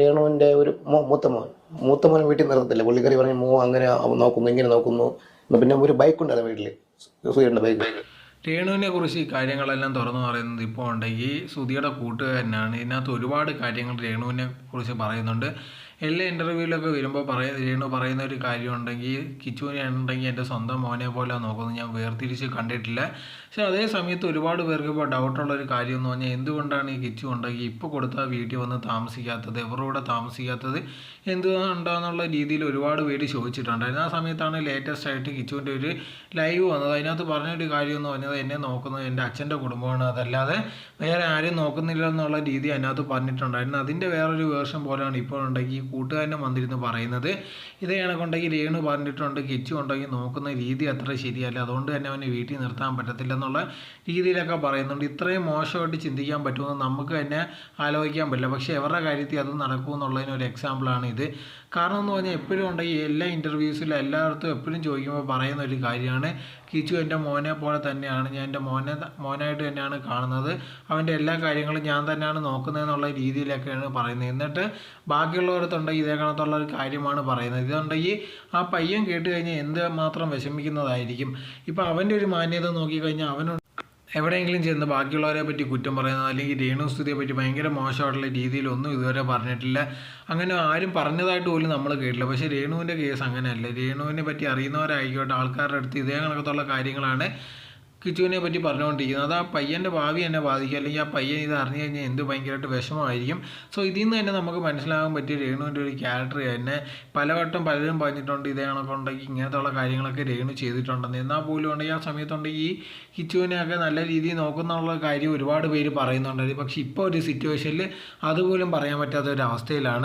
രേണുവിന്റെ ഒരു മൂത്ത മോൻ. മൂത്ത മോൻ വീട്ടിൽ നിർത്തത്തില്ല. പുള്ളിക്കറി പറഞ്ഞു മോ അങ്ങനെ നോക്കുന്നു ഇങ്ങനെ നോക്കുന്നു. പിന്നെ ഒരു ബൈക്ക് ഉണ്ടായിരുന്നു വീട്ടിൽ സൂര്യന്റെ ബൈക്ക് രേണുവിനെ കുറിച്ച് ഈ കാര്യങ്ങളെല്ലാം തുറന്നു പറയുന്നത് ഇപ്പോൾ ഉണ്ടെങ്കിൽ സുധിയുടെ കൂട്ടുകാരനാണ്. ഇതിനകത്ത് ഒരുപാട് കാര്യങ്ങൾ രേണുവിനെ കുറിച്ച് പറയുന്നുണ്ട്. എല്ലാ ഇന്റർവ്യൂവിലൊക്കെ വരുമ്പോൾ പറയ രേണു പറയുന്ന ഒരു കാര്യം ഉണ്ടെങ്കിൽ കിച്ചുവിനെ ഉണ്ടെങ്കിൽ എന്റെ സ്വന്തം മോനെ പോലെ നോക്കുന്നത് ഞാൻ വേർതിരിച്ച് കണ്ടിട്ടില്ല. പക്ഷെ അതേ സമയത്ത് ഒരുപാട് പേർക്ക് ഇപ്പോൾ ഡൗട്ടുള്ള ഒരു കാര്യം എന്ന് പറഞ്ഞാൽ എന്തുകൊണ്ടാണ് ഈ കിച്ചു ഉണ്ടെങ്കിൽ ഇപ്പോൾ കൊടുത്ത വീട്ടിൽ വന്ന് താമസിക്കാത്തത്? എവറൂടെ താമസിക്കാത്തത്? എന്തുകൊണ്ടാണെന്നുള്ള രീതിയിൽ ഒരുപാട് പേര് ചോദിച്ചിട്ടുണ്ടായിരുന്നു. ആ സമയത്താണ് ലേറ്റസ്റ്റ് ആയിട്ട് കിച്ചുവിന്റെ ഒരു ലൈവ് വന്നത്. അതിനകത്ത് പറഞ്ഞൊരു കാര്യം എന്ന് പറഞ്ഞത് എന്നെ നോക്കുന്നത് എന്റെ അച്ഛന്റെ കുടുംബമാണ്. അതല്ലാതെ വേറെ ആരും നോക്കുന്നില്ല എന്നുള്ള രീതി അതിനകത്ത് പറഞ്ഞിട്ടുണ്ടായിരുന്നു. അതിന്റെ വേറൊരു വേർഷൻ പോലെയാണ് ഇപ്പോൾ ഉണ്ടെങ്കിൽ കൂട്ടുകാരനെ വന്നിരുന്ന് പറയുന്നത്. ഇതേ കണക്കുണ്ടെങ്കിൽ രേണു പറഞ്ഞിട്ടുണ്ട് കിച്ചു ഉണ്ടെങ്കിൽ നോക്കുന്ന രീതി അത്ര ശരിയല്ല. അതുകൊണ്ട് തന്നെ അവനെ വീട്ടിൽ നിർത്താൻ പറ്റത്തില്ല എന്നുള്ള രീതിയിലൊക്കെ പറയുന്നുണ്ട്. ഇത്രയും മോശമായിട്ട് ചിന്തിക്കാൻ പറ്റുമെന്ന് നമുക്ക് തന്നെ ആലോചിക്കാൻ പറ്റില്ല. പക്ഷേ അവരുടെ കാര്യത്തിൽ അത് നടക്കുമെന്നുള്ളതിന് ഒരു എക്സാമ്പിളാണ് ഇത്. കാരണം എന്ന് പറഞ്ഞാൽ എപ്പോഴും ഉണ്ടെങ്കിൽ എല്ലാ ഇന്റർവ്യൂസിലും എല്ലായിടത്തും എപ്പോഴും ചോദിക്കുമ്പോൾ പറയുന്ന ഒരു കാര്യമാണ്. കിച്ചു എന്റെ മോനെ പോലെ തന്നെയാണ്. ഞാൻ എന്റെ മോനെ മോനായിട്ട് തന്നെയാണ് കാണുന്നത്. അവന്റെ എല്ലാ കാര്യങ്ങളും ഞാൻ തന്നെയാണ് നോക്കുന്നത് എന്നുള്ള രീതിയിലൊക്കെയാണ് പറയുന്നത്. എന്നിട്ട് ബാക്കിയുള്ളവരത്തുണ്ടെങ്കിൽ ഇതേ കണത്തുള്ള ഒരു കാര്യമാണ് പറയുന്നത്. ഇതുണ്ടെങ്കിൽ ആ പയ്യൻ കേട്ട് കഴിഞ്ഞാൽ എന്ത് മാത്രം വിഷമിക്കുന്നതായിരിക്കും. ഇപ്പോൾ അവന്റെ ഒരു മാന്യത നോക്കിക്കഴിഞ്ഞാൽ അവനുണ്ട് എവിടെയെങ്കിലും ചെന്ന് ബാക്കിയുള്ളവരെ പറ്റി കുറ്റം പറയുന്നത് അല്ലെങ്കിൽ രേണുസ്തുതിയെ പറ്റി ഭയങ്കര മോശമായിട്ടുള്ള രീതിയിലൊന്നും ഇതുവരെ പറഞ്ഞിട്ടില്ല. അങ്ങനെ ആരും പറഞ്ഞതായിട്ട് പോലും നമ്മൾ കേട്ടില്ല. പക്ഷേ രേണുവിന്റെ കേസ് അങ്ങനെയല്ല. രേണുവിനെ പറ്റി അറിയുന്നവരായിക്കോട്ടെ ആൾക്കാരുടെ അടുത്ത് ഇതേ കണക്കത്തുള്ള കാര്യങ്ങളാണ് കിച്ചുവിനെ പറ്റി പറഞ്ഞുകൊണ്ടിരിക്കുന്നത്. അത് ആ പയ്യന്റെ ഭാവി എന്നെ ബാധിക്കും. അല്ലെങ്കിൽ ആ പയ്യൻ ഇത് അറിഞ്ഞു കഴിഞ്ഞാൽ എന്ത് ഭയങ്കരമായിട്ട് വിഷമമായിരിക്കും. സോ ഇതിൽ നിന്ന് തന്നെ നമുക്ക് മനസ്സിലാകാൻ പറ്റിയ രേണുവിന്റെ ഒരു ക്യാരക്ടർ തന്നെ പലവട്ടം പലരും പറഞ്ഞിട്ടുണ്ട് ഇതേ കണക്കുണ്ടെങ്കിൽ ഇങ്ങനത്തുള്ള കാര്യങ്ങളൊക്കെ രേണു ചെയ്തിട്ടുണ്ടെന്ന്. എന്നാൽ പോലും ഉണ്ടെങ്കിൽ ആ സമയത്തുണ്ടെങ്കിൽ ഈ കിച്ചുവിനെയൊക്കെ നല്ല രീതിയിൽ നോക്കുന്നുള്ള കാര്യം ഒരുപാട് പേര് പറയുന്നുണ്ടായിരുന്നു പക്ഷേ ഇപ്പോൾ ഒരു സിറ്റുവേഷനിൽ അതുപോലും പറയാൻ പറ്റാത്ത ഒരു അവസ്ഥയിലാണ്.